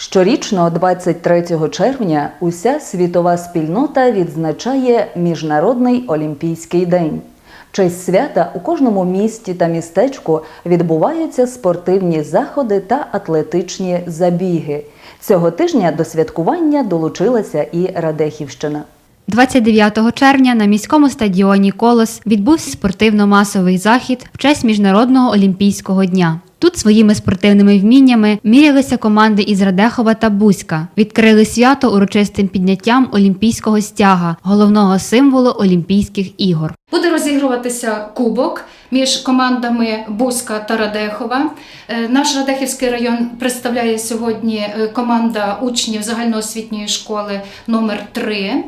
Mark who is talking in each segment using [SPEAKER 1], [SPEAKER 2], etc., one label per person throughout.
[SPEAKER 1] Щорічно, 23 червня, уся світова спільнота відзначає Міжнародний Олімпійський день. В честь свята у кожному місті та містечку відбуваються спортивні заходи та атлетичні забіги. Цього тижня до святкування долучилася і Радехівщина.
[SPEAKER 2] 29 червня на міському стадіоні Колос відбувся спортивно-масовий захід в честь Міжнародного олімпійського дня. Тут своїми спортивними вміннями мірялися команди із Радехова та Бузька. Відкрили свято урочистим підняттям олімпійського стяга, головного символу Олімпійських ігор.
[SPEAKER 3] Буде розігруватися кубок між командами Бузька та Радехова. Е, Наш Радехівський район представляє сьогодні е, команда учнів загальноосвітньої школи номер 3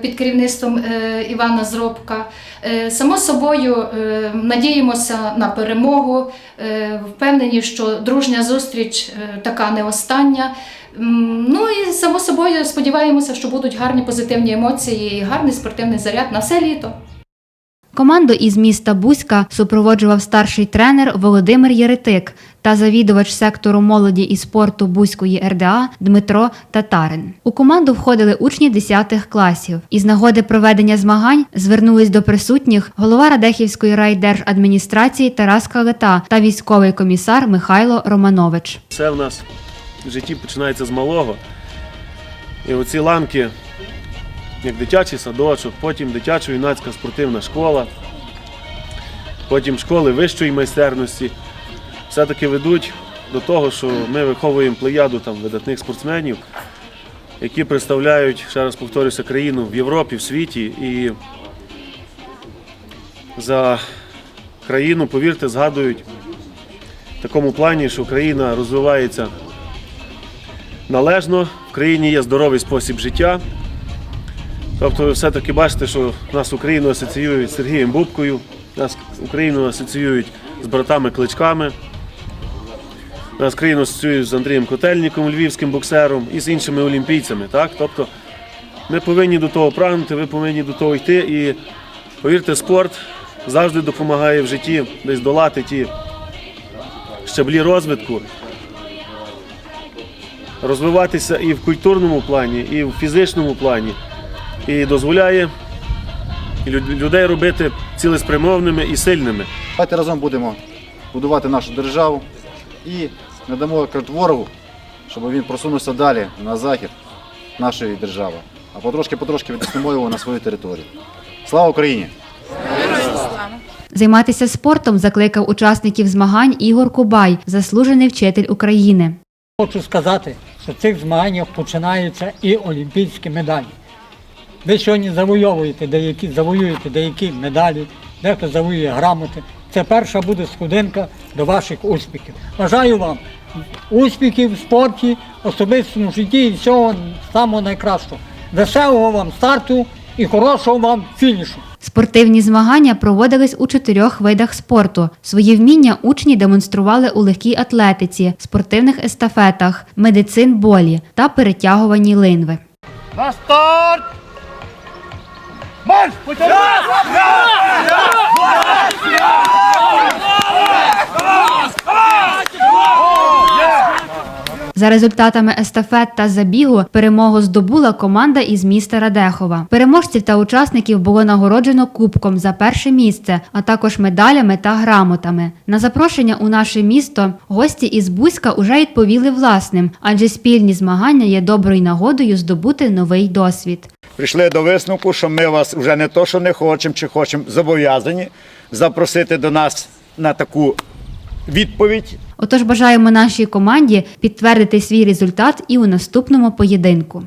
[SPEAKER 3] під керівництвом е, Івана Зробка. Е, Само собою е, надіємося на перемогу, е, впевнені, що дружня зустріч е, така не остання. Ну і само собою сподіваємося, що будуть гарні позитивні емоції і гарний спортивний заряд на все літо.
[SPEAKER 2] Команду із міста Бузька супроводжував старший тренер Володимир Єретик та завідувач сектору молоді і спорту Бузької РДА Дмитро Татарин. У команду входили учні 10 класів. Із нагоди проведення змагань звернулись до присутніх голова Радехівської райдержадміністрації Тарас Калета та військовий комісар Михайло Романович.
[SPEAKER 4] Все в нас в житті починається з малого. І оці ланки, як дитячий садочок, потім дитячо-юнацька спортивна школа, потім школи вищої майстерності, все-таки ведуть до того, що ми виховуємо плеяду там, видатних спортсменів, які представляють, ще раз повторюся, країну в Європі, в світі. І за країну, повірте, згадують в такому плані, що Україна розвивається належно, в країні є здоровий спосіб життя. Тобто ви все-таки бачите, що нас Україну асоціюють з Сергієм Бубкою, нас Україну асоціюють з братами Кличками, нас країну асоціюють з Андрієм Котельником, львівським боксером і з іншими олімпійцями. Так? Тобто ми повинні до того прагнути, ви повинні до того йти. І повірте, спорт завжди допомагає в житті десь долати ті щаблі розвитку, розвиватися і в культурному плані, і в фізичному плані, і дозволяє людей робити цілеспрямовними і сильними.
[SPEAKER 5] Давайте разом будемо будувати нашу державу і не дамо ворогу, щоб він просунувся далі на захід нашої держави, а потрошки-потрошки відтиснемо його на свою територію. Слава Україні!
[SPEAKER 2] Займатися спортом закликав учасників змагань Ігор Кубай, заслужений вчитель України.
[SPEAKER 6] Хочу сказати, що в цих змаганнях починаються і олімпійські медалі. Ви сьогодні завойовуєте деякі, завоюєте деякі медалі, дехто завоює грамоти. Це перша буде сходинка до ваших успіхів. Бажаю вам успіхів в спорті, особистому житті і всього самого найкращого. Веселого вам старту і хорошого вам фінішу.
[SPEAKER 2] Спортивні змагання проводились у чотирьох видах спорту. Свої вміння учні демонстрували у легкій атлетиці, спортивних естафетах, медицин-болі та перетягуванні линви.
[SPEAKER 6] На старт! ¡March! Pues, ¡March! ¡March!
[SPEAKER 2] За результатами естафет та забігу перемогу здобула команда із міста Радехова. Переможців та учасників було нагороджено кубком за перше місце, а також медалями та грамотами. На запрошення у наше місто гості із Бузька уже відповіли власним, адже спільні змагання є доброю нагодою здобути новий досвід.
[SPEAKER 7] прийшли до висновку, що ми вас вже не то, що не хочемо, чи хочемо, зобов'язані запросити до нас на таку відповідь.
[SPEAKER 2] Отож бажаємо нашій команді підтвердити свій результат і у наступному поєдинку.